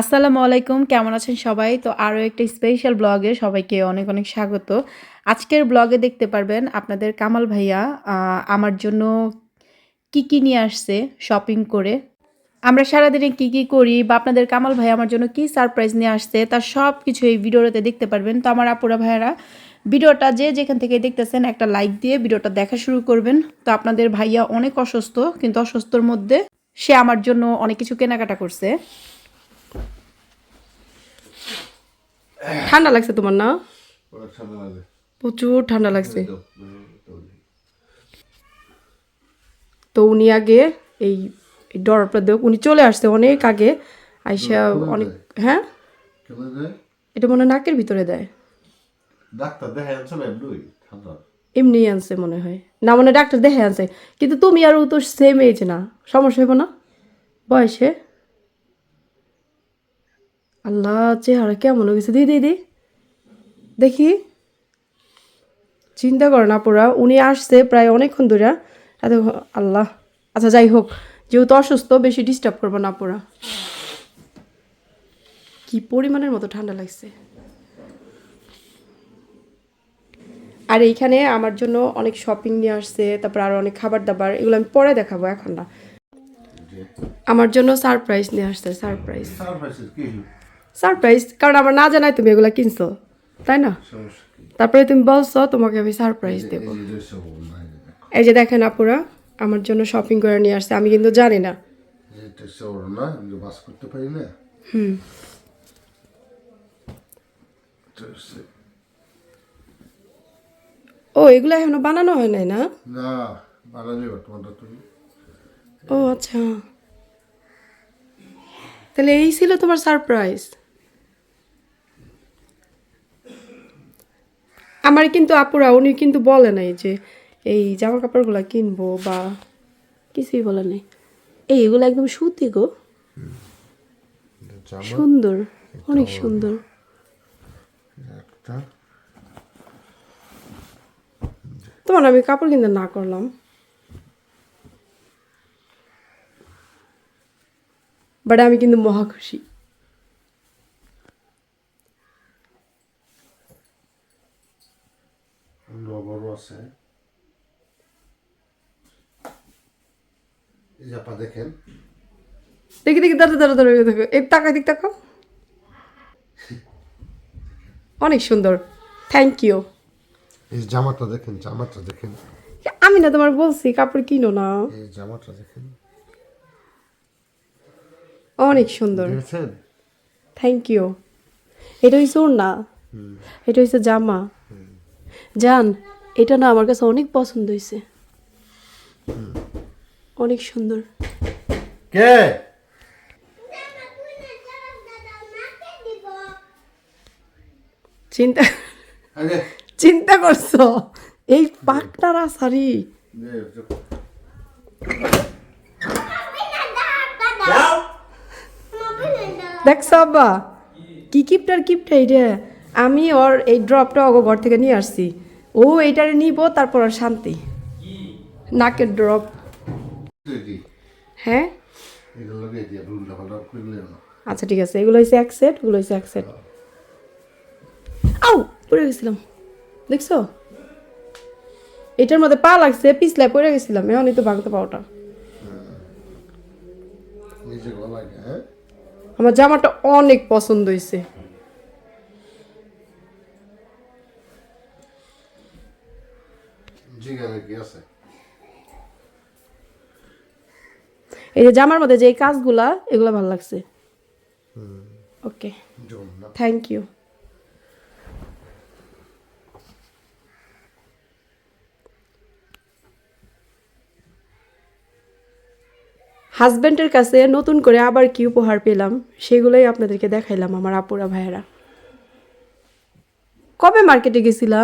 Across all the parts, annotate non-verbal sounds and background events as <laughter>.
আসসালামু আলাইকুম, কেমন আছেন সবাই? তো আরও একটা স্পেশাল ব্লগে সবাইকে অনেক অনেক স্বাগত। আজকের ব্লগে দেখতে পারবেন আপনাদের কামাল ভাইয়া আমার জন্য কি কি নিয়ে আসছে শপিং করে। আমরা সারাদিনে কি কি করি বা আপনাদের কামাল ভাই আমার জন্য কি সারপ্রাইজ নিয়ে আসছে তার সব কিছু এই ভিডিওতে দেখতে পারবেন। তো আমার আপুরা ভাইয়ারা ভিডিওটা যে যেখান থেকে দেখতেছেন একটা লাইক দিয়ে ভিডিওটা দেখা শুরু করবেন। তো আপনাদের ভাইয়া অনেক অসুস্থ, কিন্তু অসুস্থর মধ্যে সে আমার জন্য অনেক কিছু কেনাকাটা করছে। ঠান্ডা লাগছে তোমার না? প্রচুর ঠান্ডা লাগছে। তো, উনি আগে এই ডরপটা দেখ উনি চলে আসছে অনেক আগে। আইসা অনেক হ্যাঁ? এটা মনে নাকের ভিতরে দেয়। ডাক্তার দেখা যাচ্ছে না এমনি? ঠান্ডা। এমনি আনছে মনে হয়। না মনে ডাক্তার দেখে আনছে। কিন্তু তুমি আর ও তো সেম এজ না। সমস্যা হইব না? বয়সে? আল্লাহ চেহারা কেমন হয়ে গেছে দিদি দিদি দেখি। চিন্তা করো না পুরা উনি আসছে প্রায় অনেকক্ষণ ধরে এত আল্লাহ। আচ্ছা যাই হোক যেহেতু অসুস্থ বেশি ডিস্টার্ব করব না পুরা কি পরিমাণের মতো ঠান্ডা লাগছে। আর এইখানে আমার জন্য অনেক শপিং নিয়ে আসছে তারপর আরও অনেক খাবার দাবার এগুলো আমি পরে দেখাবো এখন না। আমার জন্য সারপ্রাইজ নিয়ে আসছে সারপ্রাইজ? সারপ্রাইজ কারণ আমার না জানাই তুমি এগুলো কিনছো তাই না? তারপরে তুমি বলছো তোমাকে আমি সারপ্রাইজ দেবো। এই যে দেখেন আপুরা আমার জন্য শপিং করে নিয়ে আসছে আমি কিন্তু জানি না। হুম। ও এগুলো এখনও বানানো হয় নাই না? না ও আচ্ছা। তাহলে এই ছিল তোমার সারপ্রাইজ আমার কিন্তু আপুরা উনি কিন্তু বলে নাই যে এই জামা কাপড়গুলো কিনবো বা কিছুই বলে নাই। এই এগুলো একদম সুতি গো। সুন্দর অনেক সুন্দর। তোমার আমি কাপড় কিনতে না করলাম। বাট আমি কিন্তু মহা খুশি অন্য বড় আছে। এই যে আপা দেখেন। দেখি দেখি দাঁড়া দাঁড়া দাঁড়া দেখো এই তাকা দিক তাকাও। অনেক সুন্দর। থ্যাংক ইউ এই জামাটা দেখেন জামাটা দেখেন। আমি না তোমার বলছি কাপড় কিনো না। এই জামাটা দেখেন। অনেক সুন্দর। দেখেছেন? থ্যাংক ইউ এটা ওর না এটা হয়েছে জামা। জান এটা না আমার কাছে অনেক পছন্দ হয়েছে অনেক সুন্দর। কে? চিন্তা চিন্তা করছ? এই পাকটার আসারি নে, দেখছ আব্বা? কি কিপটার কিপটা এইটা? আমি ওর এই ড্রপটা ওগো ঘর থেকে নিয়ে আসছি। ও এইটারে নিব তারপর ওর শান্তি। নাকের ড্রপ হ্যাঁ? আচ্ছা ঠিক আছে এগুলো হয়েছে এক সেট ওগুলো হয়েছে এক সেট আউ পড়ে গেছিলাম। দেখছ? এটার মধ্যে পা লাগছে পিছলায় পড়ে গেছিলাম এমনই তো ভাঙতে গলায় হ্যাঁ? আমার জামাটা অনেক পছন্দ হয়েছে জিগানে কি আছে এই যে জামার মধ্যে যে কাজগুলা এগুলো ভালো লাগছে। ওকে থ্যাংক ইউ হাজব্যান্ডের কাছে নতুন করে আবার কি উপহার পেলাম সেগুলোই আপনাদেরকে দেখাইলাম আমার আপুরা ভাইয়েরা। কবে মার্কেটে গেছিলা?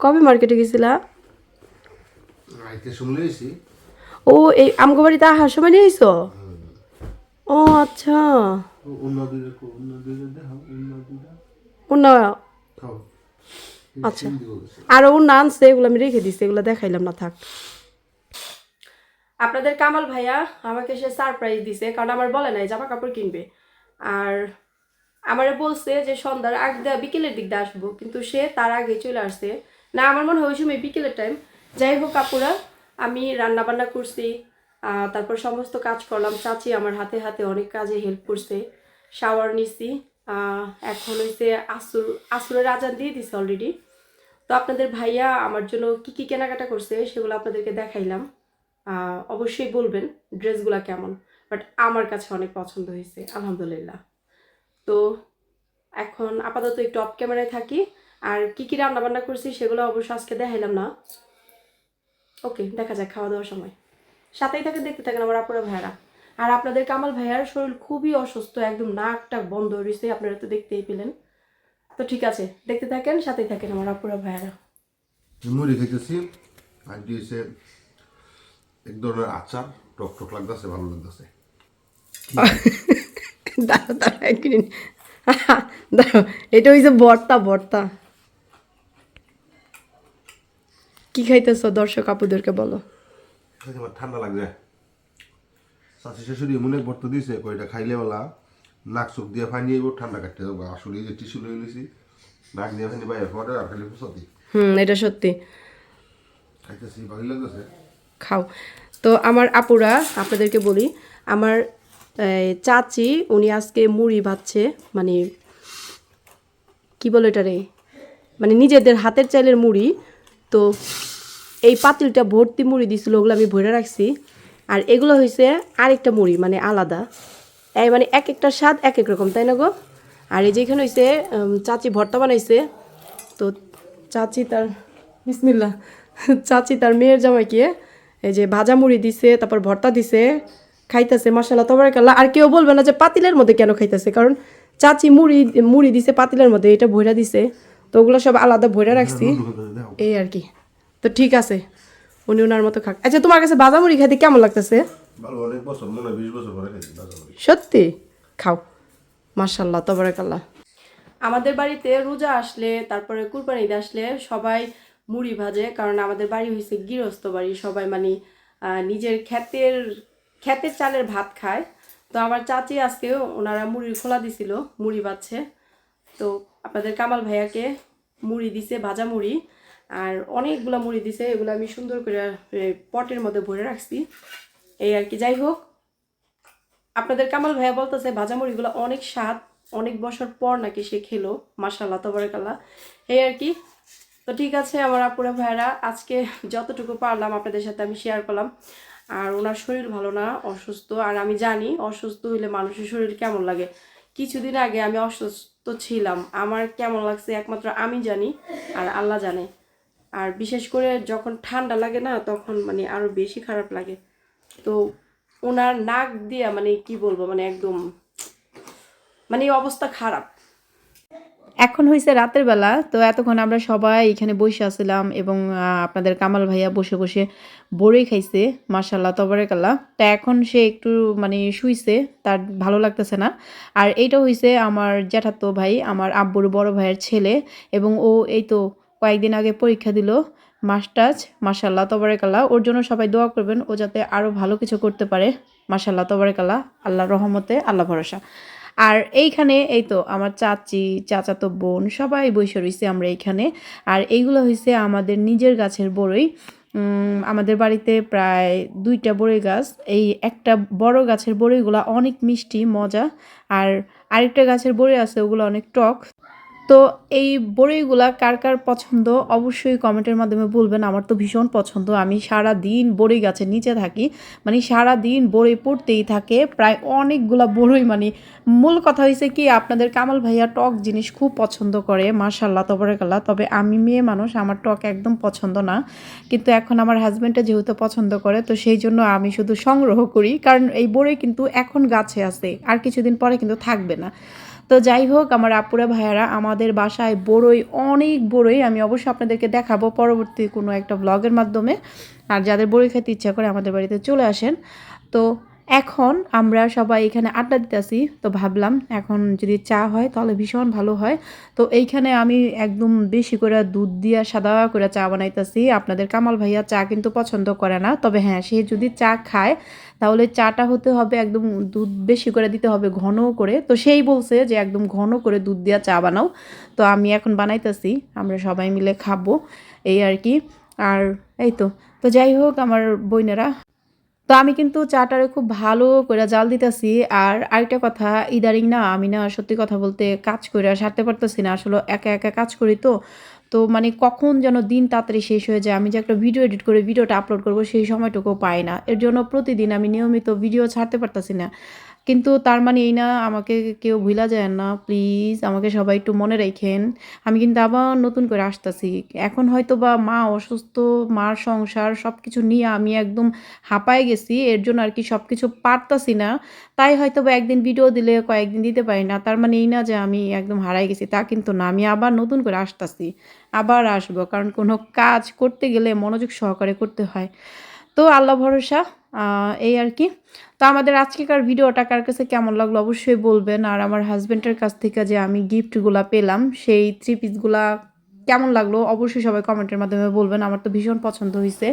কবে মার্কেটে গেছিলা? ও এই আমগো বাড়িতে আসার সময় নিয়ে ও আচ্ছা। অন্য অন্য অন্য আচ্ছা। না আনছে এগুলো আমি রেখে দিচ্ছি এগুলো দেখাইলাম না থাক। আপনাদের কামাল ভাইয়া আমাকে সে সারপ্রাইজ দিছে কারণ আমার বলে নাই জামা কাপড় কিনবে। আর আমারে বলছে যে সন্ধ্যার আগ দিয়ে বিকেলের দিক দিয়ে আসব কিন্তু সে তার আগে চলে আসছে। না, আমার মনে হয় ওই সময় বিকেলের টাইম যাই হোক কাপুরা আমি রান্নাবান্না করছি তারপর সমস্ত কাজ করলাম। চাচি আমার হাতে হাতে অনেক কাজে হেল্প করছে। শাওয়ার নিছি এখন হইছে আসুর আসুরের আজান দিয়ে দিছে অলরেডি তো আপনাদের ভাইয়া আমার জন্য কি কি কেনাকাটা করছে সেগুলো আপনাদেরকে দেখাইলাম। অবশ্যই বলবেন ড্রেসগুলো কেমন। বাট আমার কাছে অনেক পছন্দ হয়েছে, আলহামদুলিল্লাহ। তো এখন আপাতত একটু অফ ক্যামেরায় থাকি। আর কি কি রান্না বান্না করছি সেগুলো অবশ্য আজকে দেখাইলাম না। ওকে দেখা যাক খাওয়া দাওয়ার সময়। সাথেই থাকে দেখতে থাকেন আমার আপুরা ভাইয়ারা। আর আপনাদের কামাল ভাইয়ার শরীর খুবই অসুস্থ একদম নাক টাক বন্ধ রয়েছে আপনারা তো দেখতেই পেলেন। তো ঠিক আছে দেখতে থাকেন সাথেই থাকেন আমার আপুরা ভাইয়ারা। মুড়ি খাইতেছি আর দিয়েছে এক ধরনের আচার টক টক লাগতেছে ভালো লাগতেছে। দাঁড়াও দাঁড়াও এক মিনিট। <laughs> দাঁড়াও এটা হইছে ভর্তা ভর্তা। কি খাইতেছ দর্শক আপুদেরকে বলো? ঠান্ডা লাগছে। শাশি শাশুড়ি মনে ভর্তা দিয়েছে কয়টা খাইলে বেলা নাক চোখ দিয়ে ফানি ঠান্ডা কাটতে যাব। আসলে যে টিস্যু লই নিছি নাক দিয়ে ফানি বাইরে আর খালি ফুসাতি হুম এটা সত্যি। খাইতেছি ভালো লাগতেছে। খাও। তো আমার আপুরা আপনাদেরকে বলি আমার চাচি উনি আজকে মুড়ি ভাজছে মানে কি বলে এটা রে মানে নিজেদের হাতের চাইলের মুড়ি তো এই পাতিলটা ভর্তি মুড়ি দিছিল, ওগুলো আমি ভরে রাখছি। আর এগুলো হয়েছে আরেকটা মুড়ি মানে আলাদা। এই মানে এক একটা স্বাদ এক এক রকম, তাই না গো? আর এই যেখানে হয়েছে চাচি ভর্তা বানাইছে, তো চাচি তার বিসমিল্লা চাচি তার মেয়ের জামাইকে এই যে ভাজা মুড়ি দিছে, তারপর ভর্তা দিছে, খাইতেছে মশলা তবরাকাল্লা আর কেউ বলবে না যে পাতিলের মধ্যে কেন খাইতেছে, কারণ চাচি মুড়ি মুড়ি দিছে পাতিলের মধ্যে, এটা ভইরা দিছে। তো ওগুলো সব আলাদা ভরে রাখছি। এই আর কি। তো ঠিক আছে উনি ওনার মতো খাক। আচ্ছা তোমার কাছে ভাজা মুড়ি খাইতে কেমন লাগতেছে। সত্যি? খাও। মার্শাল্লাহ তবরাকাল্লাহ। আমাদের বাড়িতে রোজা আসলে তারপরে কুরবানি ঈদ আসলে সবাই মুড়ি ভাজে কারণ আমাদের বাড়ি হয়েছে গৃহস্থ বাড়ি সবাই মানে আহ, নিজের ক্ষেতের ক্ষেতের চালের ভাত খায়। তো আমার চাচি আজকে ওনারা মুড়ির খোলা দিছিল মুড়ি ভাজছে। তো আপনাদের কামাল ভাইয়াকে মুড়ি দিছে, ভাজা মুড়ি, আর অনেকগুলো মুড়ি দিছে, এগুলো আমি সুন্দর করে পটের মধ্যে ভরে রাখছি। এই আর কি, যাই হোক, আপনাদের কামাল ভাইয়া বলতেছে ভাজা মুড়িগুলো অনেক স্বাদ, অনেক বছর পর নাকি সে খেলো মাসাল্লাহ তবরকাল্লাহ। এই আর কি, তো ঠিক আছে আমার আপুরা ভাইয়ারা, আজকে যতটুকু পারলাম আপনাদের সাথে আমি শেয়ার করলাম। আর ওনার শরীর ভালো না, অসুস্থ, আর আমি জানি অসুস্থ হইলে মানুষের শরীর কেমন লাগে। কিছুদিন আগে আমি অসুস্থ ছিলাম। আমার কেমন লাগছে একমাত্র আমি জানি আর আল্লাহ জানে। আর বিশেষ করে যখন ঠান্ডা লাগে না, তখন মানে আরও বেশি খারাপ লাগে। তো ওনার নাক দিয়ে মানে কি বলব মানে একদম মানে অবস্থা খারাপ। এখন হয়েছে রাতের বেলা, তো এতক্ষণ আমরা সবাই এখানে বসে আছিলাম এবং আপনাদের কামাল ভাইয়া বসে বসে বড়ই খাইছে মার্শাল্লাহ তবরেকাল্লা তা এখন সে একটু মানে শুইছে, তার ভালো লাগতেছে না। আর এইটা হয়েছে আমার জ্যাঠাতো ভাই, আমার আব্বুর বড় ভাইয়ের ছেলে এবং ও এই তো কয়েকদিন আগে পরীক্ষা দিল মাস্টার্স মার্শাল্লাহ তবরেকাল্লা ওর জন্য সবাই দোয়া করবেন, ও যাতে আরও ভালো কিছু করতে পারে মার্শাল্লাহ তবরেকাল্লা আল্লাহ রহমতে আল্লাহ ভরসা। আর এইখানে এই তো আমার চাচি, চাচাতো বোন, সবাই বসে রয়েছে আমরা এইখানে। আর এইগুলো হয়েছে আমাদের নিজের গাছের বড়ই। আমাদের বাড়িতে প্রায় দুইটা বড়ই গাছ। এই একটা বড় গাছের বড়ইগুলো অনেক মিষ্টি, মজা। আর আরেকটা গাছের বড়ি আছে, ওগুলো অনেক টক। তো এই বড়িগুলা কার কার পছন্দ অবশ্যই কমেন্টের মাধ্যমে বলবেন। আমার তো ভীষণ পছন্দ। আমি সারা দিন বড়ই গাছের নিচে থাকি। মানে সারা দিন বড়ই পড়তেই থাকে। প্রায় অনেকগুলা বড়ই মানে মূল কথা হয়েছে কি, আপনাদের কামাল ভাইয়া টক জিনিস খুব পছন্দ করে। মার্শাল্লাহ তবরেকাল্লাহ। তবে আমি মেয়ে মানুষ, আমার টক একদম পছন্দ না। কিন্তু এখন আমার হাজব্যান্ডটা যেহেতু পছন্দ করে, তো সেই জন্য আমি শুধু সংগ্রহ করি। কারণ এই বড়ই কিন্তু এখন গাছে আছে। আর কিছুদিন পরে কিন্তু থাকবে না। তো যাই হোক, আমার আপুরা ভাইয়ারা, আমাদের বাসায় বড়ই, অনেক বড়ই আমি অবশ্যই আপনাদেরকে দেখাবো পরবর্তী কোনো একটা ব্লগের মাধ্যমে। আর যাদের বড়ই খেতে ইচ্ছা করে আমাদের বাড়িতে চলে আসেন। তো এখন আমরা সবাই এখানে আড্ডা দিতেছি, তো ভাবলাম এখন যদি চা হয় তাহলে ভীষণ ভালো হয়। তো এইখানে আমি একদম বেশি করে দুধ দিয়া সাদা করে চা বানাইতেছি। আপনাদের কামাল ভাইয়া চা কিন্তু পছন্দ করে না, তবে হ্যাঁ সে যদি চা খায় তাহলে চাটা হতে হবে একদম দুধ বেশি করে দিতে হবে ঘন করে। তো সেই বলছে যে একদম ঘন করে দুধ দিয়া চা বানাও। তো আমি এখন বানাইতেছি, আমরা সবাই মিলে খাব, এই আর কি। আর এই তো তো যাই হোক আমার বইনেরা তো আমি কিন্তু চাটারে খুব ভালো করে জাল দিতেছি। আর আরেকটা কথা ইদারিং না আমি না সত্যি কথা বলতে কাজ করে সারতে পারতেছি না, আসলে একা একা কাজ করি তো। তো মানে কখন যেন দিন তাড়াতাড়ি শেষ হয়ে যায়, আমি যে একটা ভিডিও এডিট করে ভিডিওটা আপলোড করব সেই সময়টুকু পাই না। এর জন্য প্রতিদিন আমি নিয়মিত ভিডিও ছাড়তে পারতেছি না। কিন্তু তার মানে এই না, আমাকে কেউ ভুলা যায় না। প্লিজ আমাকে সবাই একটু মনে রাখেন। আমি কিন্তু আবার নতুন করে আসতেছি। এখন হয়তো বা মা অসুস্থ, মার সংসার সব কিছু নিয়ে আমি একদম হাঁপায় গেছি। এর জন্য আর কি সব কিছু পারতাছি না। তাই হয়তো বা একদিন ভিডিও দিলে, কয়েকদিন দিতে পারি না। তার মানে এই না যে আমি একদম হারাই গেছি, তা কিন্তু না। আমি আবার নতুন করে আসতাছি। আবার আসব। কারণ কোনো কাজ করতে গেলে মনোযোগ সহকারে করতে হয়। তো আল্লাহ ভরসা এই আর কি। তো আমাদের আজকেকার ভিডিওটা কার কাছে কেমন লাগল অবশ্যই বলবেন। আর আমার হাজব্যান্ডের কাছ থেকে যে আমি গিফটগুলা পেলাম, সেই থ্রি পিসগুলা কেমন লাগল অবশ্যই সবাই কমেন্টের মাধ্যমে বলবেন। আমার তো ভীষণ পছন্দ হয়েছে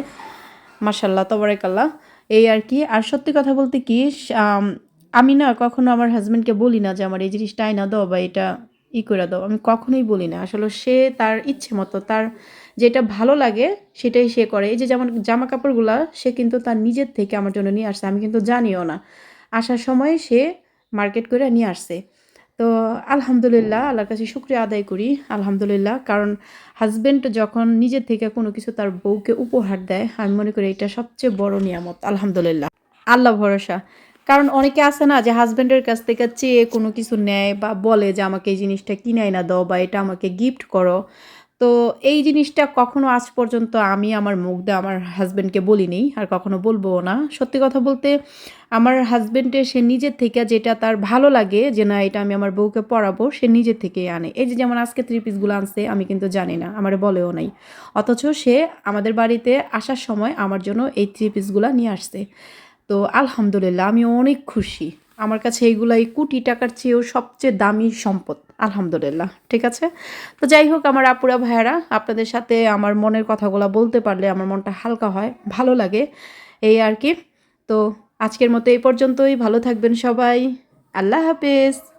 মার্শাল্লাহ তবরেকাল্লাহ। এই আর কি। আর সত্যি কথা বলতে কি আমি না কখনো আমার হাজব্যান্ডকে বলি না যে আমার এই জিনিসটা আইনা দাও বা এটা ই করে দাও। আমি কখনোই বলি না। আসলে সে তার ইচ্ছে মতো, তার যেটা ভালো লাগে সেটাই সে করে। এই যে যেমন জামা কাপড়গুলা সে কিন্তু তার নিজের থেকে আমার জন্য নিয়ে আসছে, আমি কিন্তু জানিও না। আসার সময় সে মার্কেট করে নিয়ে আসছে। তো আলহামদুলিল্লাহ, আল্লাহর কাছে শুক্রিয়া আদায় করি, আলহামদুলিল্লাহ। কারণ হাজব্যান্ড যখন নিজের থেকে কোনো কিছু তার বউকে উপহার দেয়, আমি মনে করি এটা সবচেয়ে বড় নিয়ামত, আলহামদুলিল্লাহ। আল্লাহ ভরসা। কারণ অনেকে আছে না যে হাজব্যান্ডের কাছ থেকে চেয়ে কোনো কিছু নেয় বা বলে যে আমাকে এই জিনিসটা কিনে না দাও বা এটা আমাকে গিফট করো। তো এই জিনিসটা কখনো আজ পর্যন্ত আমি আমার মুখ দিয়ে আমার হাজব্যান্ডকে বলিনি, আর কখনো বলব না। সত্যি কথা বলতে আমার হাজব্যান্ডের সে নিজের থেকে যেটা তার ভালো লাগে যে না, এটা আমি আমার বউকে পরাবো সে নিজের থেকেই আনে। এই যে যেমন আজকে থ্রি পিসগুলো আনছে, আমি কিন্তু জানি না, আমার বলেও নাই। অথচ সে আমাদের বাড়িতে আসার সময় আমার জন্য এই থ্রি পিসগুলো নিয়ে আসছে। তো আলহামদুলিল্লাহ আমি অনেক খুশি। আমার কাছে এইগুলো এই কোটি টাকার চেয়েও সবচেয়ে দামি সম্পদ। আলহামদুলিল্লাহ, ঠিক আছে? তো যাই হোক আমার আপুরা ভাইয়ারা, আপনাদের সাথে আমার মনের কথাগুলো বলতে পারলে আমার মনটা হালকা হয়, ভালো লাগে এই আর কি। তো আজকের মতো এই পর্যন্তই, ভালো থাকবেন সবাই। আল্লাহ হাফেজ।